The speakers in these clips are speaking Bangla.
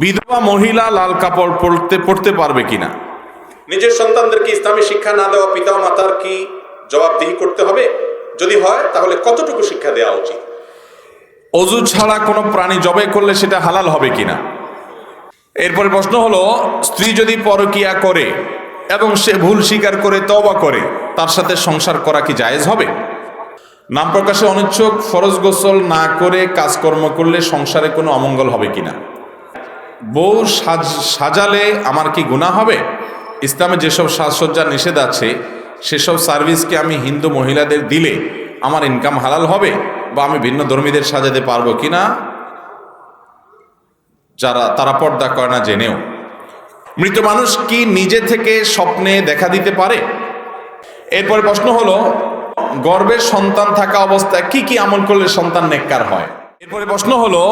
বিধবা মহিলা লাল কাপড় পরতে পড়তে পারবে কিনা? নিজের সন্তানদেরকে ইসলামী শিক্ষা না দেওয়া পিতা মাতার কি জবাবদিহি করতে হবে? যদি হয় তাহলে কতটুকু শিক্ষা দেওয়া উচিত? অজু ছাড়া কোনো প্রাণী জবাই করলে সেটা হালাল হবে কিনা? এরপরে প্রশ্ন হলো স্ত্রী যদি পরকিয়া করে এবং সে ভুল স্বীকার করে তবা করে তার সাথে সংসার করা কি জায়েজ হবে? নাম প্রকাশে অনিচ্ছুক ফরজ গোসল না করে কাজকর্ম করলে সংসারে কোনো অমঙ্গল হবে কিনা? বউ সাজ, সাজালে আমার কি গুনাহ হবে? ইসলামে যেসব সাজসজ্জার নিষেধ আছে, সেসব সার্ভিসকে আমি হিন্দু মহিলাদের দিলে আমার ইনকাম হালাল হবে বা আমি ভিন্ন ধর্মীদের সাজাতে পারব কিনা যারা, তারা পর্দা করে না জেনেও। মৃত মানুষ কি নিজে থেকে স্বপ্নে দেখা দিতে পারে? এরপরে প্রশ্ন হলো গর্বের সন্তান থাকা অবস্থায় কি কি আমল করলে সন্তান নেককার হয়? এরপরে প্রশ্ন হলো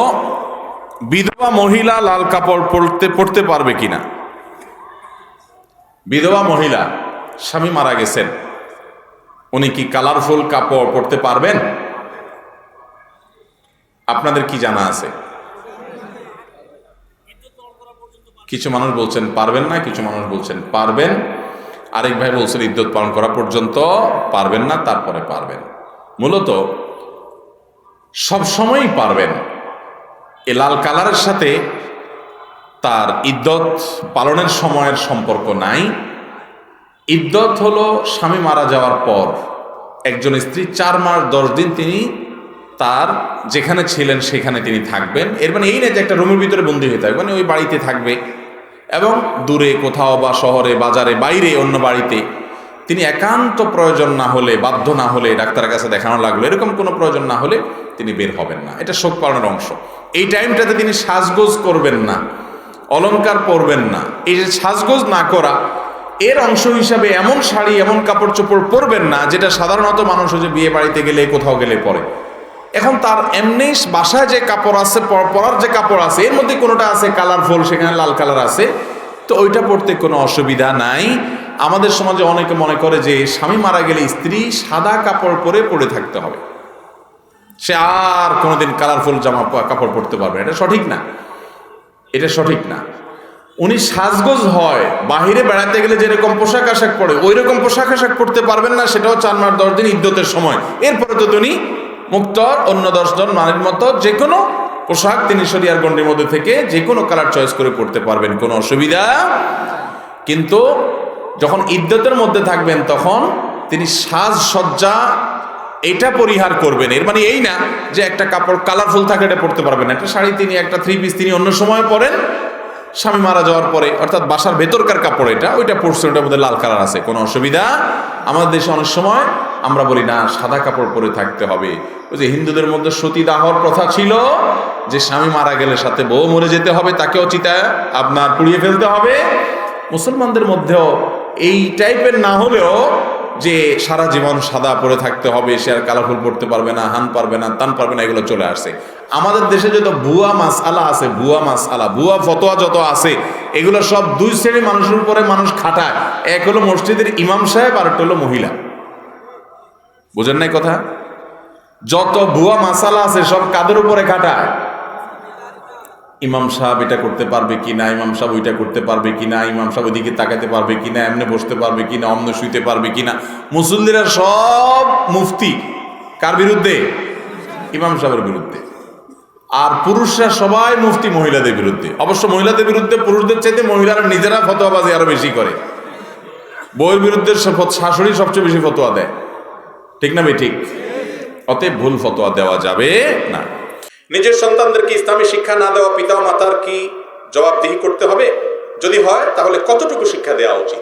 বিধবা মহিলা লাল কাপড় পরতে পড়তে পারবে কিনা? বিধবা মহিলা, স্বামী মারা গেছেন। উনি কি কালারফুল কাপড় পরতে পারবেন? আপনাদের কি জানা আছে? কিছু মানুষ বলছেন, পারবেন না। কিছু মানুষ বলছেন, পারবেন। আরেক ভাই বলছেন, ইদ্যত পালন করা পর্যন্ত পারবেন না, তারপরে পারবেন। মূলত সব সময়ই পারবেন। এ লাল কালারের সাথে তার ইদ্যত পালনের সময়ের সম্পর্ক নাই। ইদ্যত হলো স্বামী মারা যাওয়ার পর একজন স্ত্রী চার মাস দশ দিন তিনি তার যেখানে ছিলেন সেখানে তিনি থাকবেন। এর মানে এই না যে একটা রুমের ভিতরে বন্দি হয়ে থাকবে মানে ওই বাড়িতে থাকবে। এবং দূরে কোথাও বা শহরে, বাজারে, বাইরে অন্য বাড়িতে তিনি একান্ত প্রয়োজন না হলে, বাধ্য না হলে ডাক্তারের কাছে দেখানো লাগল। এরকম কোনো প্রয়োজন না হলে তিনি বের হবেন না। এটা শোক পালনের অংশ। এই টাইমটাতে তিনি সাজগোজ করবেন না, অলংকার পরবেন না। এই যে সাজগোজ না করা, এর অংশ হিসাবে এমন শাড়ি, এমন কাপড় চোপড় পরবেন না, যেটা সাধারণত মানুষ যে বিয়ে বাড়িতে গেলে, কোথাও গেলে পরে। এখন তার এমনি বাসায় যে কাপড় আছে পরার যে কাপড় আছে, এর মধ্যে কোনোটা আছে কালারফুল, সেখানে লাল কালার আছে, তো ওইটা পড়তে কোনো অসুবিধা নাই। আমাদের সমাজে অনেকে মনে করে যে স্বামী মারা গেলে স্ত্রী সাদা কাপড় পরে পড়ে থাকতে হবে। সে আর কোনোদিন কালারফুল জামা কাপড় পরতে পারবে এটা সঠিক না। এটা সঠিক না। উনি সাজগোজ হয়। বাহিরে বেড়াতে গেলে যেরকম পোশাক আশাক পরে ওই রকম পোশাক আশাক পরতে পারবেন না। সেটাও চার মাস, দশ দিন ইদ্যতের সময়। এরপরে তো তিনি মুক্ত অন্য দশজন নারীর মতো যে কোনো পোশাক তিনি শরিয়ার গণ্ডির মধ্যে থেকে যে কোনো কালার চয়েস করে পড়তে পারবেন, কোনো অসুবিধা। কিন্তু যখন ইদ্যতের মধ্যে থাকবেন, তখন তিনি সাজসজ্জা এটা পরিহার করবেন। এর মানে এই না যে একটা কাপড় কালারফুল থাকে এটা পড়তে পারবেন। একটা শাড়ি তিনি, একটা থ্রি পিস তিনি অন্য সময় পরেন, স্বামী মারা যাওয়ার পরে, অর্থাৎ বাসার ভেতরকার কাপড় এটা, ওইটা পরছে ওটার মধ্যে লাল কালার আছে। কোনো অসুবিধা? আমাদের দেশে অনেক সময় আমরা বলি, না, সাদা কাপড় পরে থাকতে হবে। ওই যে হিন্দুদের মধ্যে সতীদাহর প্রথা ছিল যে স্বামী মারা গেলে সাথে বউ মরে যেতে হবে, তাকেও চিতায় আপনার পুড়িয়ে ফেলতে হবে। মুসলমানদের মধ্যেও এই টাইপের না হলেও যে সারা জীবন সাদা পরে থাকতে হবে, সে আর কালারফুল পড়তে পারবে না, হান পারবে না, তান পারবে না, এগুলো চলে আসছে আমাদের দেশে যত ভুয়া মাস আলা আছে, ভুয়া মাস আলা ভুয়া ফতোয়া যত আছে, এগুলো সব দুই শ্রেণির মানুষের উপরে মানুষ খাটায়। এক হলো মসজিদের ইমাম সাহেব, আর একটা হলো মহিলা। বুঝেন নাই কথা? যত ভুয়া মাসালা আছে, সব কাদের উপরে খাটায়? ইমাম সাহেব এটা করতে পারবে কি না ইমাম সাহেব ওইটা করতে পারবে কি না ইমাম সাহেব ওইদিকে তাকাতে পারবে কি না এমনি বসতে পারবে কি না অমন শুইতে পারবে কি না মুসল্লিরা সব মুফতি। কার বিরুদ্ধে? ইমাম সাহেবের বিরুদ্ধে। আর পুরুষরা সবাই মুফতি মহিলাদের বিরুদ্ধে। অবশ্য মহিলাদের বিরুদ্ধে পুরুষদের চাইতে মহিলারা নিজেরা ফতোয়াবাজি আরও বেশি করে। বউয়ের বিরুদ্ধে শাশুড়ি সবচেয়ে বেশি ফতোয়া দেয়। ঠিক না ভাই? ঠিক। অতএব ভুল ফতোয়া দেওয়া যাবে না। নিজের সন্তানদেরকে ইসলামী শিক্ষা না দেওয়া পিতা মাতার কি জবাবদিহি করতে হবে? যদি হয়, তাহলে কতটুকু শিক্ষা দেওয়া উচিত?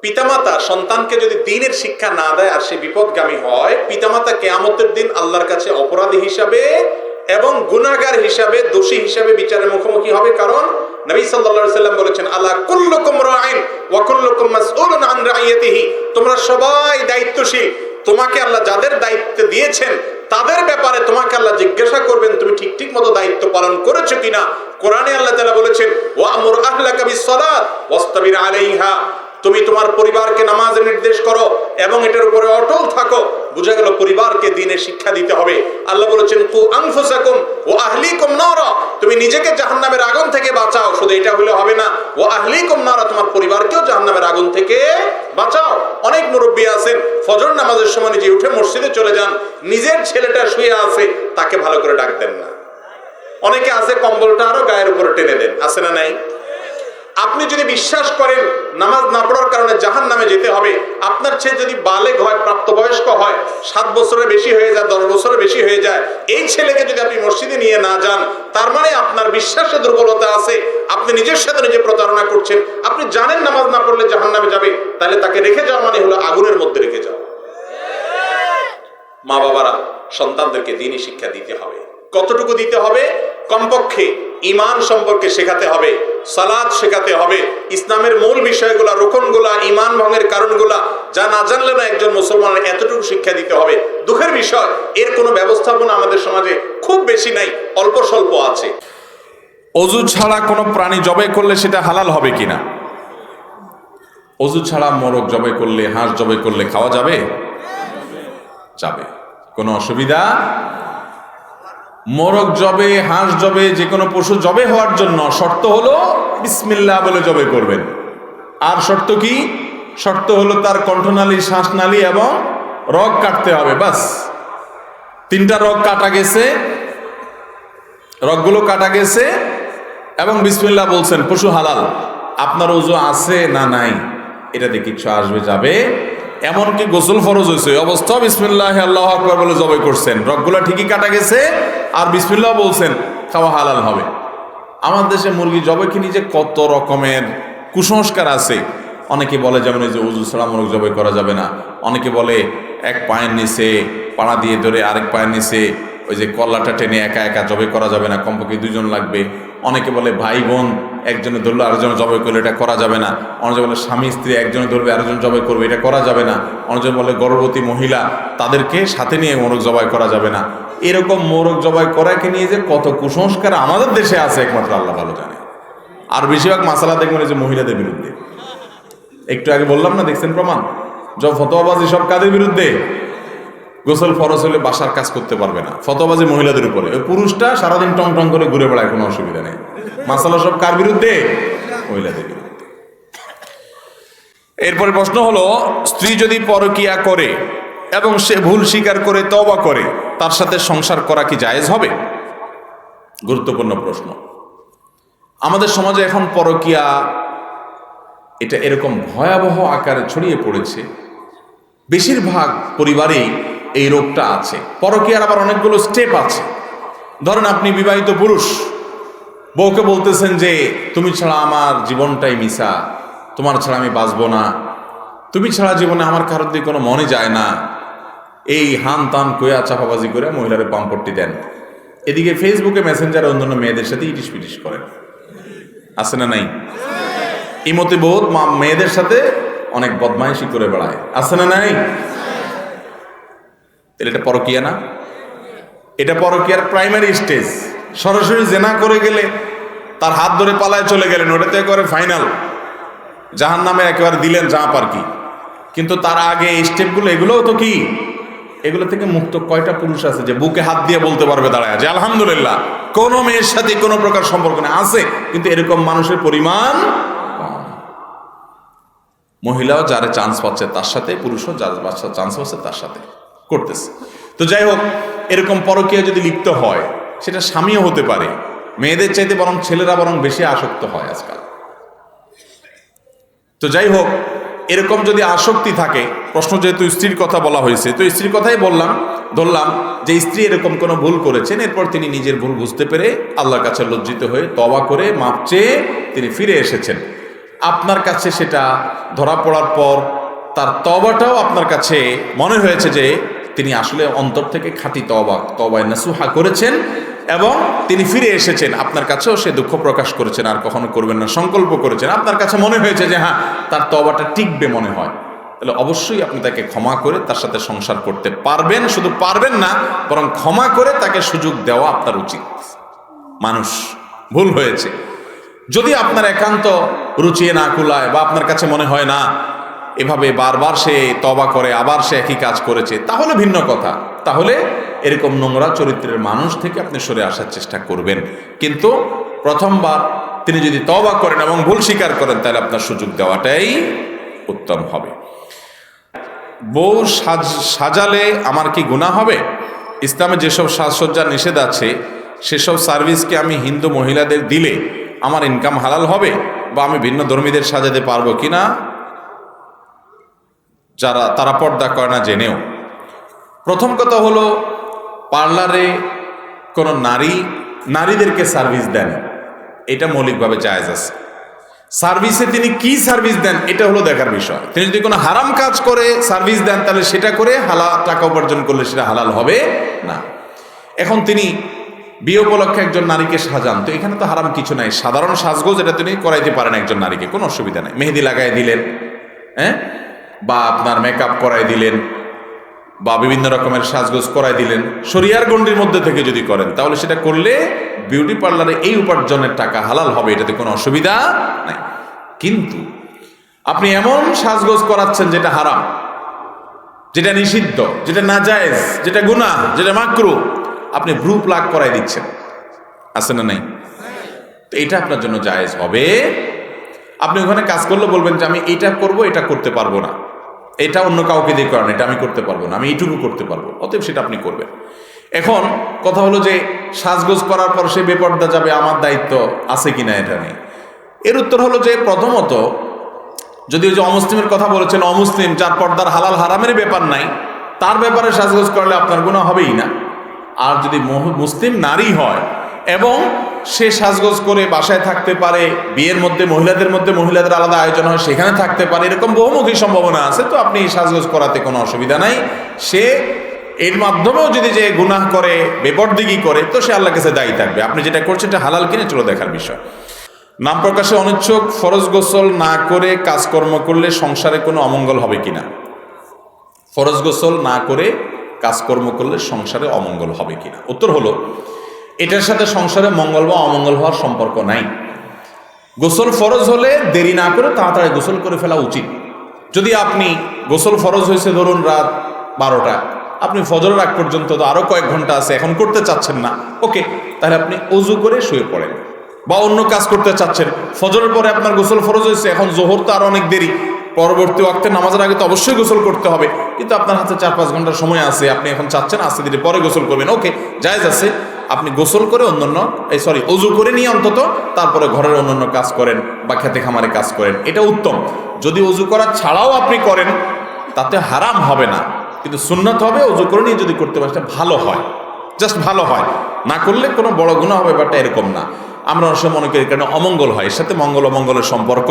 পিতামাতা সন্তানকে যদি দিনের শিক্ষা না দেয় আর সে বিপদগামী হয়, পিতামাতা কেয়ামতের দিন আল্লাহর কাছে অপরাধী হিসাবে এবং গুনাহগার হিসাবে দোষী হিসাবে বিচারের মুখোমুখি হবে। কারণ নবী সাল্লাম বলেছেন আল্লাহ কুল্লুকুম রাইন ওয়া কুল্লুকুম মাসউলুন আন রাইয়াতিহি। তোমরা সবাই দায়িত্বশীল। তোমাকে আল্লাহ যাদের দায়িত্ব দিয়েছেন তাদের ব্যাপারে তোমাকে আল্লাহ জিজ্ঞাসা করবেন, তুমি ঠিক ঠিক মতো দায়িত্ব পালন করেছ কিনা? কোরআনে আল্লাহ তালা বলেছেন ওয়া আমুর আহলাকা বিসসালাত ওয়াসতাবির আলাইহা। তুমি তোমার পরিবারকে নামাজের নির্দেশ করো এবং এটার উপরে অটল থাকো। বোঝা গেল পরিবারকে দিনের শিক্ষা দিতে হবে। আল্লাহ বলেছেন, কু আনফুসাকুম ও আহলিকুম নারা। তুমি নিজেকে জাহান্নামের আগুন থেকে বাঁচাও। শুধু এটা হলে হবে না ও আহলিকুম নারা, তোমার পরিবারকেও জাহান্নামের আগুন থেকে বাঁচাও। অনেক মুরব্বী আছেন, ফজর নামাজের সময় নিজে উঠে মসজিদে চলে যান, নিজের ছেলেটা শুয়ে আছে, তাকে ভালো করে ডাক দেন না। অনেকে আছে কম্বলটা আরও গায়ের উপরে টেনে দেন, আছে না নাই? আপনি যদি বিশ্বাস করেন নামাজ না পড়ার কারণে জাহান নামে যেতে হবে, আপনার ছেলে যদি বালেগ হয়, প্রাপ্তবয়স্ক হয়, সাত বছরের বেশি হয়ে যায়, দশ বছরের বেশি হয়ে যায়, এই ছেলেকে যদি আপনি মসজিদে নিয়ে না যান, তার মানে আপনার বিশ্বাসে দুর্বলতা আছে, আপনি নিজের সাথে নিজে প্রতারণা করছেন, আপনি জানেন নামাজ না পড়লে জাহান নামে যাবে, তাহলে তাকে রেখে যাওয়া মানে হলো আগুনের মধ্যে রেখে যাওয়া। মা বাবারা সন্তানদেরকে দিনই শিক্ষা দিতে হবে। কতটুকু দিতে হবে? কমপক্ষে ইমান সম্পর্কে শেখাতে হবে সালাদ শেখাতে হবে, ইসলামের মূল বিষয়গুলা, রোকনগুলা ইমান ভঙ্গের কারণগুলা যা না জানলে না একজন মুসলমানের এতটুকু শিক্ষা দিতে হবে। দুঃখের বিষয়, এর কোনো ব্যবস্থাপনা আমাদের সমাজে খুব বেশি নাই, অল্প স্বল্প আছে। অজু ছাড়া কোনো প্রাণী জবাই করলে সেটা হালাল হবে কিনা? অজু ছাড়া মোরগ জবাই করলে, হাঁস জবাই করলে খাওয়া যাবে? যাবে। কোনো অসুবিধা? মোরগ জবে, হাঁস জবে, যে কোনো পশু জবে হওয়ার জন্য শর্ত হলো বিসমিল্লাহ বলে জবে করবেন। আর শর্ত কি? শর্ত হলো তার কণ্ঠনালী, শ্বাসনালী এবং রগ কাটতে হবে, বাস। তিনটা রগ কাটা গেছে, রগগুলো কাটা গেছে এবং বিসমিল্লাহ বলছেন, পশু হালাল, আপনার ওজু আছে না নাই? এটাতে কিছু আসবে, যাবে। এমনকি গোসল ফরজ হয়েছে। অবস্থা বিসমিল্লাহ, আল্লাহ আকবর বলে জবাই করছেন। রকগুলা ঠিকই কাটা গেছে আর বিসমিল্লাহ বলছেন, খাওয়া হালাল হবে। আমার দেশে মুরগি জবে কি নিজে কত রকমের কুসংস্কার আছে? অনেকে বলে যেমন এই যে উজু সালাম মুরগ জবাই করা যাবে না। অনেকে বলে এক পায়ের নিচে পাড়া দিয়ে ধরে আরেক পায়ের নিচে ওই যে কল্লাটা টেনে একা একা জবাই করা যাবে না, কমপক্ষে দুজন লাগবে। অনেকে বলে, ভাই বোন, একজনে ধরলো, আরেকজন জবাই করলে, এটা করা যাবে না। অনেকে বলে, স্বামী, স্ত্রী একজনে ধরবে, আরেকজন জবাই করবে, এটা করা যাবে না। অনেকজন বলে, গর্ভবতী মহিলা, তাদেরকে সাথে নিয়ে মোরগ জবাই করা যাবে না। এরকম মোরগ জবাই করাকে নিয়ে যে কত কুসংস্কার আমাদের দেশে আছে, একমাত্র আল্লাহ ভালো জানে। আর বেশিরভাগ মাসালা দেখবেন যে মহিলাদের বিরুদ্ধে। একটু আগে বললাম না, দেখছেন প্রমাণ? সব ফতোয়াবাজি সব কাদের বিরুদ্ধে? গোসল ফরজ হলে বাসার কাজ করতে পারবে না। ফতোয়াবাজি মহিলাদের উপরে। ওই পুরুষটা সারাদিন টং টং করে ঘুরে বেড়ায়, কোনো অসুবিধা নেই। মাসালা সব কার বিরুদ্ধে? মহিলাদের বিরুদ্ধে। এরপরে প্রশ্ন হলো, স্ত্রী যদি পরকিয়া করে এবং সে ভুল স্বীকার করে তবা করে, তার সাথে সংসার করা কি জায়েজ হবে? গুরুত্বপূর্ণ প্রশ্ন। আমাদের সমাজে এখন পরকিয়া, এটা এরকম ভয়াবহ আকারে ছড়িয়ে পড়েছে। বেশিরভাগ পরিবারেই এই রোগটা আছে। পরকীয়ার আবার অনেকগুলো স্টেপ আছে। ধরেন আপনি বিবাহিত পুরুষ। বউকে বলতেছেন যে, তুমি ছাড়া আমার জীবনটাই মিশা। তোমার ছাড়া আমি বাঁচবো না। তুমি ছাড়া জীবনে আমার কারোর দিকে কোনো মনে যায় না। এই হান তান কয়া চাপাবাজি করে মহিলারে পাম্পট্টি দেন। এদিকে ফেসবুকে মেসেঞ্জারে অন্যান্য মেয়েদের সাথে ইটিস পিটিস করেন। আছে না নাই? ইমতে বোধ মা, মেয়েদের সাথে অনেক বদমাইশি করে বেড়ায়। আছে না নাই? তাহলে এটা পরকিয়া না? এটা পরকিয়ার প্রাইমারি স্টেজ সরাসরি জেনা করে গেলে তার হাত ধরে পালায় চলে গেলেন ওটা তো একেবারে ফাইনাল জাহান নামে একেবারে দিলেন যা পার কি। কিন্তু তার আগে এই স্টেপগুলো এগুলোও তো কি? এগুলো থেকে মুক্ত কয়টা পুরুষ আছে যে বুকে হাত দিয়ে বলতে পারবে, দাঁড়ায় যে আলহামদুলিল্লাহ। কোনো মেয়ের সাথে কোনো প্রকার সম্পর্ক নেই। আছে, কিন্তু এরকম মানুষের পরিমাণ। মহিলাও যারা চান্স পাচ্ছে তার সাথে, পুরুষও যার চান্স পাচ্ছে তার সাথে। করতেছে। তো যাই হোক, এরকম পরকীয়া যদি লিপ্ত হয়, সেটা স্বামীও হতে পারে। মেয়েদের চাইতে বরং ছেলেরা বরং বেশি আসক্ত হয় আজকাল। তো যাই হোক, এরকম যদি আসক্তি থাকে, প্রশ্ন যেহেতু স্ত্রীর কথা বলা হয়েছে, তো স্ত্রীর কথাই বললাম, ধরলাম যে স্ত্রী এরকম কোনো ভুল করেছেন, এরপর তিনি নিজের ভুল বুঝতে পেরে আল্লাহর কাছে লজ্জিত হয়ে তবা করে মাপ চেয়ে তিনি ফিরে এসেছেন। আপনার কাছে সেটা ধরা পড়ার পর তার তবাটাও আপনার কাছে মনে হয়েছে যে তিনি আসলে অন্তর থেকে খাঁটি তবা তবায় নাসুহা করেছেন এবং তিনি ফিরে এসেছেন। আপনার কাছেও সে দুঃখ প্রকাশ করেছেন, আর কখনো করবেন না, সংকল্প করেছেন। আপনার কাছে মনে হয়েছে যে হ্যাঁ তার তবাটা টিকবে মনে হয়। তাহলে অবশ্যই আপনি তাকে ক্ষমা করে তার সাথে সংসার করতে পারবেন, শুধু পারবেন না, বরং ক্ষমা করে তাকে সুযোগ দেওয়া আপনার উচিত। মানুষ, ভুল হয়েছে। যদি আপনার একান্ত রুচিয়ে না কুলায় বা আপনার কাছে মনে হয় না এভাবে বারবার সে তবা করে, আবার সে একই কাজ করেছে। তাহলে ভিন্ন কথা। তাহলে এরকম নোংরা চরিত্রের মানুষ থেকে আপনি সরে আসার চেষ্টা করবেন। কিন্তু প্রথমবার তিনি যদি তবা করেন এবং ভুল স্বীকার করেন, তাহলে আপনার সুযোগ দেওয়াটাই উত্তম হবে। বউ সাজ, সাজালে আমার কি গুণা হবে? ইসলামে যেসব সাজসজ্জার নিষেধ আছে, সেসব সার্ভিসকে আমি হিন্দু মহিলাদের দিলে আমার ইনকাম হালাল হবে? বা আমি ভিন্ন ধর্মীদের সাজাতে পারব কি না যারা, তারা পর্দা করে না জেনেও। প্রথম কথা হলো, পার্লারে কোনো নারী, নারীদেরকে সার্ভিস দেন। এটা মৌলিকভাবে জায়েজ আছে। সার্ভিসে তিনি কি সার্ভিস দেন, এটা হলো দেখার বিষয়। তিনি যদি কোনো হারাম কাজ করে, সার্ভিস দেন, তাহলে সেটা করে হালা টাকা উপার্জন করলে সেটা হালাল হবে না। এখন তিনি বিয়ে উপলক্ষে একজন নারীকে সাজান। তো এখানে তো হারাম কিছু নাই। সাধারণ সাজগোজ এটা তিনি করাইতে পারেন একজন নারীকে, কোনো অসুবিধা নাই। মেহেদি লাগাই দিলেন হ্যাঁ? বা আপনার মেকআপ করাই দিলেন, বা বিভিন্ন রকমের সাজগোজ করাই দিলেন, শরিয়ার গণ্ডির মধ্যে থেকে যদি করেন, তাহলে সেটা করলে বিউটি পার্লারে এই উপার্জনের টাকা হালাল হবে, এটাতে কোনো অসুবিধা নাই। কিন্তু আপনি এমন সাজগোজ করাচ্ছেন যেটা হারাম, যেটা নিষিদ্ধ, যেটা নাজায়েজ, যেটা গুনাহ, যেটা মাকরু, আপনি ভ্রু প্লাগ করাই দিচ্ছেন। আছে না নাই? তো এটা আপনার জন্য জায়েজ হবে। আপনি ওখানে কাজ করলে বলবেন যে, আমি এটা করব, এটা করতে পারব না। এটা অন্য কাউকে দিয়ে করেন, এটা আমি করতে পারব না, আমি এইটুকু করতে পারব, অতএব সেটা আপনি করবেন। এখন কথা হলো যে সাজগোজ করার পর সে বেপর্দা যাবে, আমার দায়িত্ব আছে কিনা এটা নেই এর উত্তর হলো যে প্রথমত, যদি ওই যে অমুসলিমের কথা বলেছেন, অমুসলিম, যার পর্দার হালাল হারামের ব্যাপার নাই, তার ব্যাপারে সাজগোজ করলে আপনার গুণা হবেই না। আর যদি মুসলিম নারী হয় এবং সে সাজগোজ করে বাসায় থাকতে পারে, বিয়ের মধ্যে, মহিলাদের মধ্যে, মহিলাদের আলাদা আয়োজন হয়, সেখানে থাকতে পারে, এরকম বহুমুখী সম্ভাবনা আছে, তো আপনি সাজগোজ করাতে কোনো অসুবিধা নাই। সে এর মাধ্যমেও যদি যে গুনাহ করে, বেপরদিগি করে, তো সে আল্লাহ কাছে দায়ী থাকবে। আপনি যেটা করছেন, এটা হালাল কিনে চলো দেখার বিষয়। নাম প্রকাশে অনিচ্ছুক, ফরজ গোসল না করে কাজকর্ম করলে সংসারে কোনো অমঙ্গল হবে কিনা? ফরজ গোসল না করে কাজকর্ম করলে সংসারে অমঙ্গল হবে কিনা? উত্তর হলো এটার সাথে সংসারে মঙ্গল বা অমঙ্গল হওয়ার সম্পর্ক নাই। গোসল ফরজ হলে দেরি না করে তাড়াতাড়ি গোসল করে ফেলা উচিত। যদি আপনি গোসল ফরজ হয়েছে ধরুন রাত বারোটা, আপনি ফজরের আগ পর্যন্ত তো আরও কয়েক ঘণ্টা আছে, এখন করতে চাচ্ছেন না। ওকে, তাহলে আপনি অজু করে শুয়ে পড়েন। বা অন্য কাজ করতে চাচ্ছেন। ফজরের পরে আপনার গোসল ফরজ হয়েছে, এখন জোহর তো আরও অনেক দেরি। পরবর্তী ওয়াক্তে নামাজের আগে তো অবশ্যই গোসল করতে হবে। কিন্তু আপনার হাতে চার পাঁচ ঘণ্টার সময় আছে, আপনি এখন চাচ্ছেন আস্তে ধীরে পরে গোসল করবেন। ওকে, জায়েজ আছে। আপনি গোসল করে অন্যান্য, এই সরি অজু করে নিয়ে অন্তত তারপরে ঘরের অন্যান্য কাজ করেন বা খেতে খামারে কাজ করেন। এটা উত্তম। যদি অজু করা ছাড়াও আপনি করেন, তাতে হারাম হবে না। কিন্তু সুন্নত হবে, অজু করে নিয়ে যদি করতে পারেন ভালো হয়। জাস্ট ভালো হয়। না করলে কোনো বড় গুণা হবে বাট এরকম না। আমরা অবশ্য মনে করি কারণ অমঙ্গল হয়। এর সাথে মঙ্গল অমঙ্গলের সম্পর্ক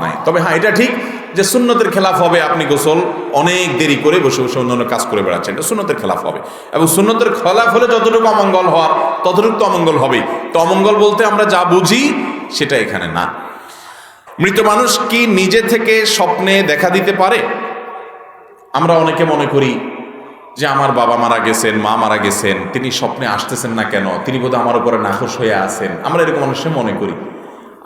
নাই। তবে হ্যাঁ এটা ঠিক। যে সুন্নতের খেলাফ হবে আপনি গোসল অনেক দেরি করে বসে বসে অন্যান্য কাজ করে বেড়াচ্ছেন। এটা সুন্নতের খেলাফ হবে। এবং সুন্নতের খেলাফ হলে যতটুকু অমঙ্গল হওয়ার, ততটুকু তো অমঙ্গল হবেই। তো অমঙ্গল বলতে আমরা যা বুঝি সেটা এখানে না। মৃত মানুষ কি নিজে থেকে স্বপ্নে দেখা দিতে পারে? আমরা অনেকে মনে করি যে আমার বাবা মারা গেছেন, মা মারা গেছেন, তিনি স্বপ্নে আসতেছেন না কেন? তিনি বোধহয় আমার উপরে নাখোশ হয়ে আছেন। আমরা এরকম মানুষের মনে করি।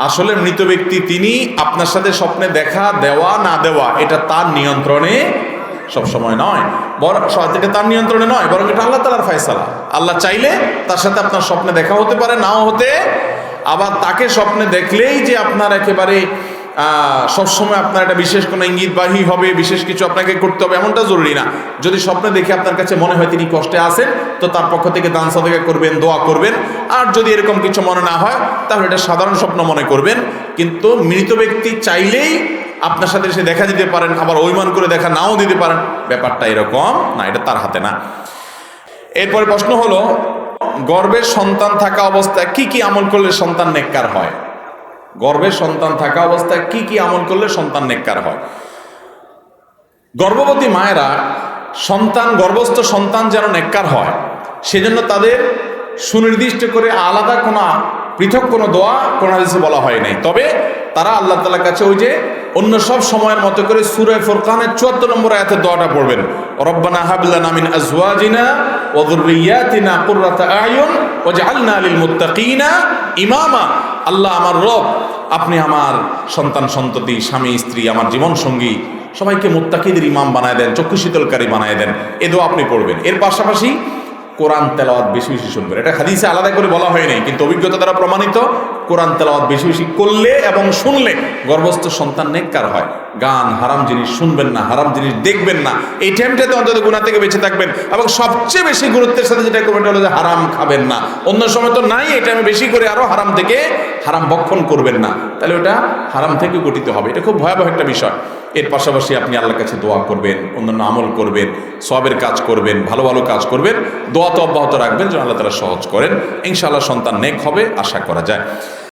আসলে মৃত ব্যক্তি তিনি আপনার সাথে স্বপ্নে দেখা, দেওয়া, না দেওয়া, এটা তার নিয়ন্ত্রণে সব সময় নয়। বরং এটা তার নিয়ন্ত্রণে নয়, বরং এটা আল্লাহ তালার ফয়সালা। আল্লাহ চাইলে তার সাথে আপনার স্বপ্নে দেখা হতে পারে, নাও হতে। আবার তাকে স্বপ্নে দেখলেই যে আপনার একেবারে সবসময় আপনার একটা বিশেষ কোনো ইঙ্গিতবাহী হবে, বিশেষ কিছু আপনাকে করতে হবে, এমনটা জরুরি না। যদি স্বপ্নে দেখে আপনার কাছে মনে হয় তিনি কষ্টে আছেন, তো তার পক্ষ থেকে দান সাদেকা করবেন, দোয়া করবেন। আর যদি এরকম কিছু মনে না হয়, তাহলে এটা সাধারণ স্বপ্ন মনে করবেন। কিন্তু মৃত ব্যক্তি চাইলেই আপনার সাথে সে দেখা দিতে পারেন, আবার অভিমান করে দেখা নাও দিতে পারেন। ব্যাপারটা এরকম না, এটা তার হাতে না। এরপরে প্রশ্ন হলো গর্বের সন্তান থাকা অবস্থায় কি কি আমল করলে সন্তান নেককার হয়? গর্ভের সন্তান থাকা অবস্থায় কি কি আমল করলে সন্তান নেককার হয়? গর্ভবতী মায়েরা সন্তান, গর্ভস্থ সন্তান যেন নেককার হয়, সেজন্য তাদের সুনির্দিষ্ট করে আলাদা কোনো পৃথক কোনো দোয়া কোন হাদিসে বলা হয় নাই। তবে তারা আল্লাহ তালার কাছে ওই যে অন্য সব সময়ের মতো করে সুরে ফোরকানের চুয়াত্তর নম্বর আয়াতের দোয়াটা পড়বেন। রব্বানা হাবলানা মিন আজওয়াজিনা ওয়া যুররিয়াতিনা কুররাতা আয়ুন মুত্তাকিনা ইমামা। আল্লাহ আমার রব আপনি আমার সন্তান, সন্ততি, স্বামী, স্ত্রী, আমার জীবন সঙ্গী সবাইকে মোত্তাকিদের ইমাম বানায় দেন চক্ষু শীতলকারী বানায় দেন, এ আপনি পড়বেন। এর পাশাপাশি কোরআন তেলাওয়াত বেশি বেশি শুনবেন এটা হাদিসে আলাদা করে বলা হয়নি কিন্তু অভিজ্ঞতা দ্বারা প্রমাণিত, কোরআন তেলাওয়াত বেশি বেশি করলে এবং শুনলে গর্ভস্থ সন্তান নেককার হয়। গান হারাম জিনিস শুনবেন না, হারাম জিনিস দেখবেন না। এই টাইমটাতে অন্তত গুণা থেকে বেঁচে থাকবেন। এবং সবচেয়ে বেশি গুরুত্বের সাথে যেটা করবেন হলো যে হারাম খাবেন না। অন্য সময় তো নাই, এই টাইমে বেশি করে আরও হারাম থেকে হারাম বক্ষণ করবেন না। তাহলে ওটা হারাম থেকে গঠিত হবে। এটা খুব ভয়াবহ একটা বিষয়। এর পাশাপাশি আপনি আল্লাহর কাছে দোয়া করবেন, অন্যান্য আমল করবেন, সবের কাজ করবেন, ভালো ভালো কাজ করবেন, দোয়া তো অব্যাহত রাখবেন যেন আল্লাহ তারা সহজ করেন। ইনশাআল্লাহ সন্তান নেক হবে, আশা করা যায়।